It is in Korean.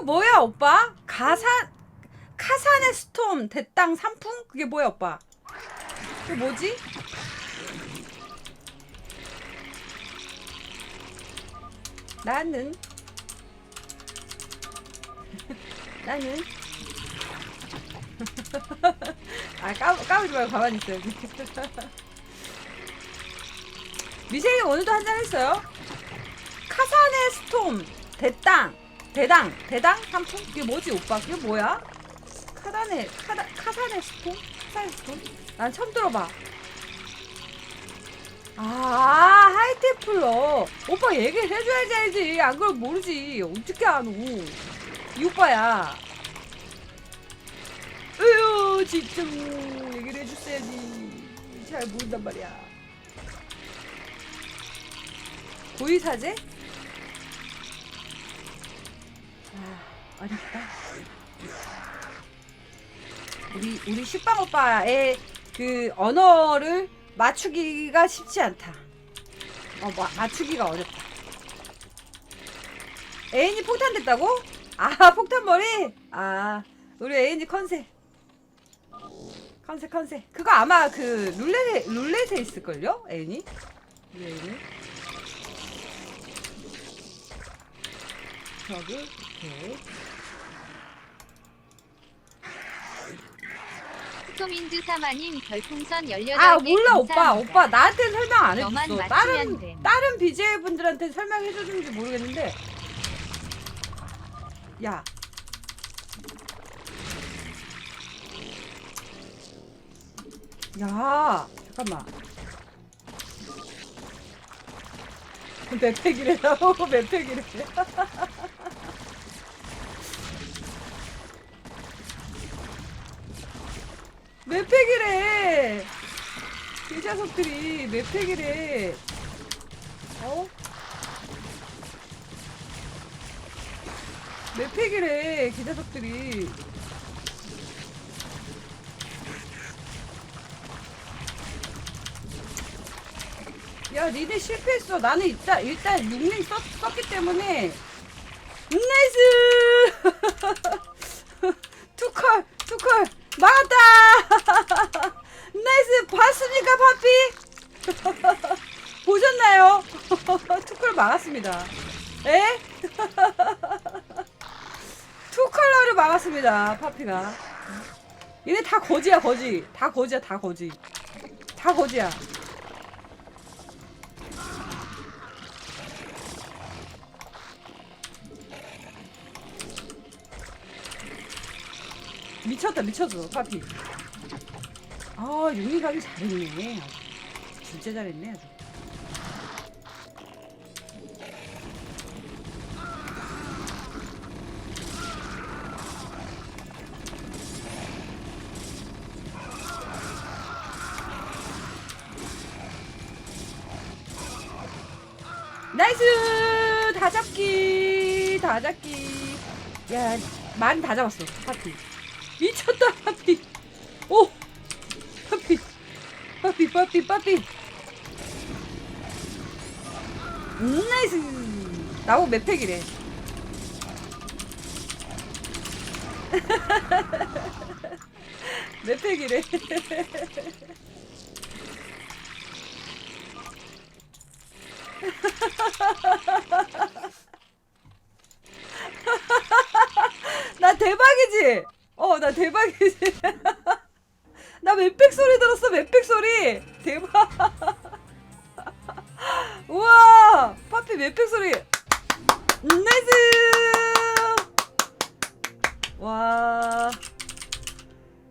뭐야 오빠? 가산 카산의 스톰 대땅 산풍? 그게 뭐야 오빠? 그게 뭐지? 나는 나는 아 까, 까부지 말고 가만히 있어요 미셸이 오늘도 한잔 했어요 카산의 스톰 대땅 대당 대당 상품 그게 뭐지 오빠? 그게 뭐야? 카단의 카다, 카산의 스톰 카산의 스톰 난 처음 들어봐. 아 하이테플러. 오빠 얘기를 해줘야지 알지. 안 그러면 모르지. 어떻게 아노 이 오빠야. 으유 진짜 얘기를 해줬어야지. 잘 모른단 말이야. 고의사제? 아 어렵다 우리 우리 슈빵 오빠의 그 언어를 맞추기가 쉽지 않다. 어, 마, 맞추기가 어렵다. 애인이 폭탄 됐다고? 아, 폭탄 머리? 아, 우리 애인이 컨셉. 컨셉, 컨셉. 그거 아마 그 룰렛에, 룰렛에 있을걸요? 애인이? 우리 애인이. 저기, 오케이. 토민즈 사마님 별풍선 18개 아 몰라 오빠. 오빠 나한테 설명 안 너만 해줬어 맞추면 다른 됨. 다른 BJ 분들한테 설명해줬는지 모르겠는데 야 야, 잠깐만. 몇 팩이래요? 몇 팩이래? 몇 팩이래? 이 자석들이 몇 팩이래? 어? 몇 팩이래? 그 자석들이. 야, 니네 실패했어. 나는 일단, 일단 6링 썼, 썼기 때문에. 나이스! 투컬, 투컬, 막았다! 나이스! 봤습니까, 파피? 보셨나요? 투컬 막았습니다. 에? 투 컬러를 막았습니다, 파피가. 얘네 다 거지야, 거지. 다 거지야, 다 거지. 다 거지야. 미쳤다 미쳤어 파피 아 용이 가기 잘했네. 진짜 잘했네 아주 나이스! 다 잡기 다 잡기. 야 많이 다 잡았어. 파피 미쳤다 파피 오! 파피 파피 파피 파피 음, 나이스. 나보고 몇 팩이래. 몇 팩이래 나 대박이지? 어, 나 대박이지? 나 웹팩 소리 들었어, 웹팩 소리! 대박! 우와!